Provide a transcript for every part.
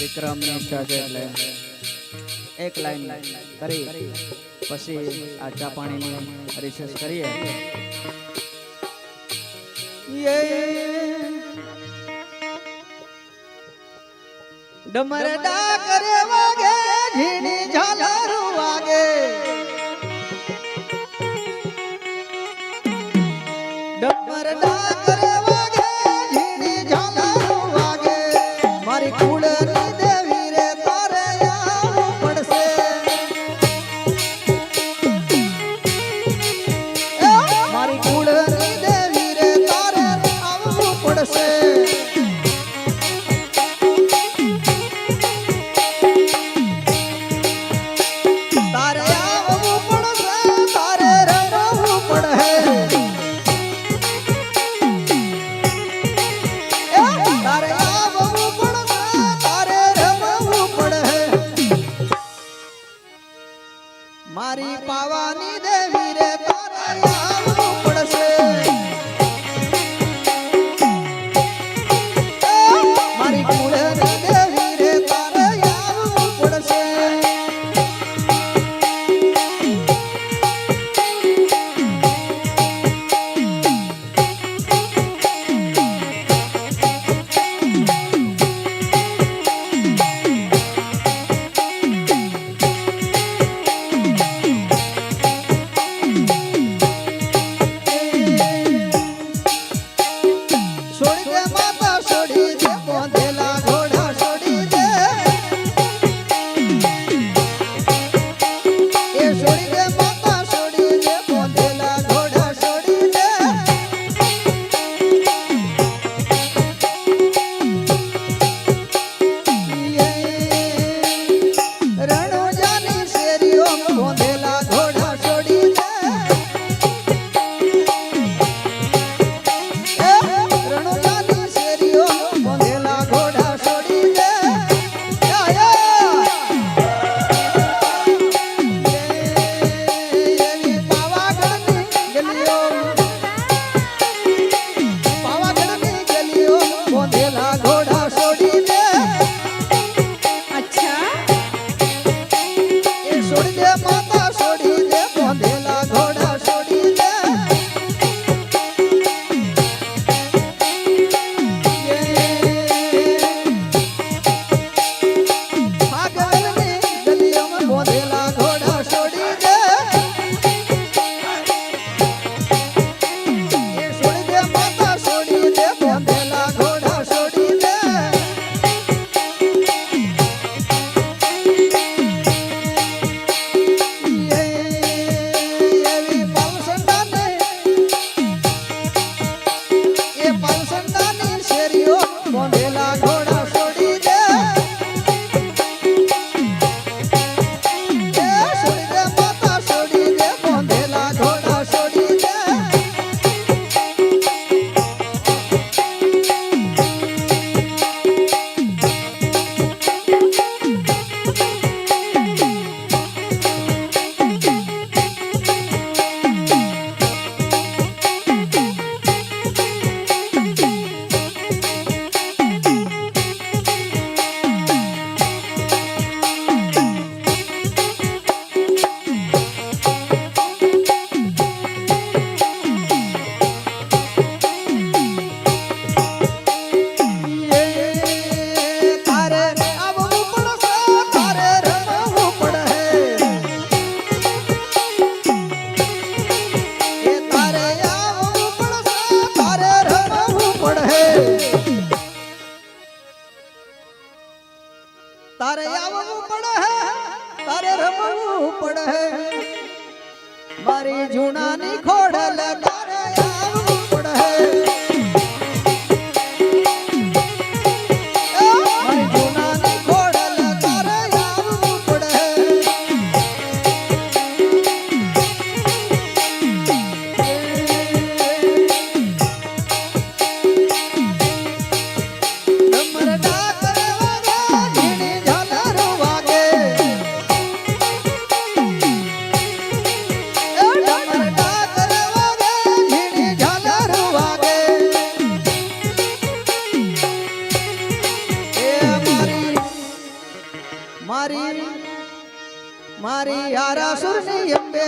વિક્રમની ઈચ્છા છે એટલે એક લાઈન કરી, પછી આ ચા પાણીની રિસેસ કરીએ. ડમર કરે વાગે ઝીણી તારે આવવું પડે તારે રમવું પડે મારી જૂનાની ખોડલ ಸುರ್ನಿ ಎಂಬೆ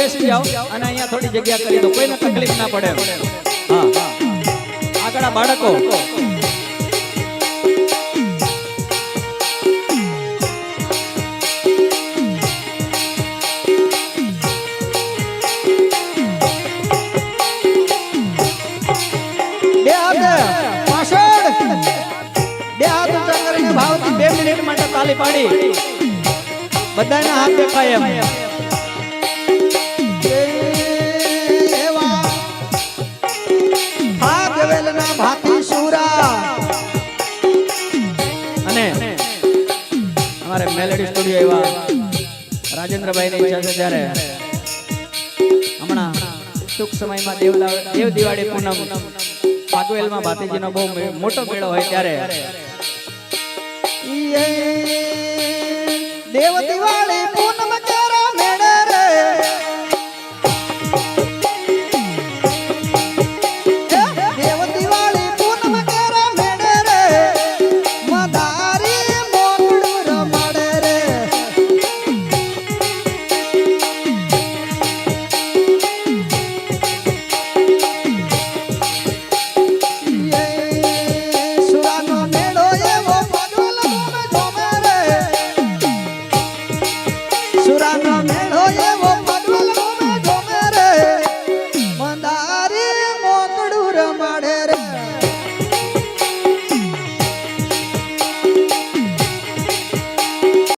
બેસી જાઓ અને અહીંયા થોડી જગ્યા કરી દો કોઈને તકલીફ ના પડે આગળ બાળકો. બે મિનિટ માટે તાલી પાડી. બધાના હાથ દેખાય એમ. ભાતી સુરા. અને અમારે મેલેડી સ્ટુડિયો એવા રાજેન્દ્રભાઈ ની ઈચ્છા છે ત્યારે હમણાં ટૂંક સમયમાં દેવ દેવ દિવાળી પૂનમ પાગવેલમાં ભાતીજીનો બહુ મોટો મેળો હોય ત્યારે દેવ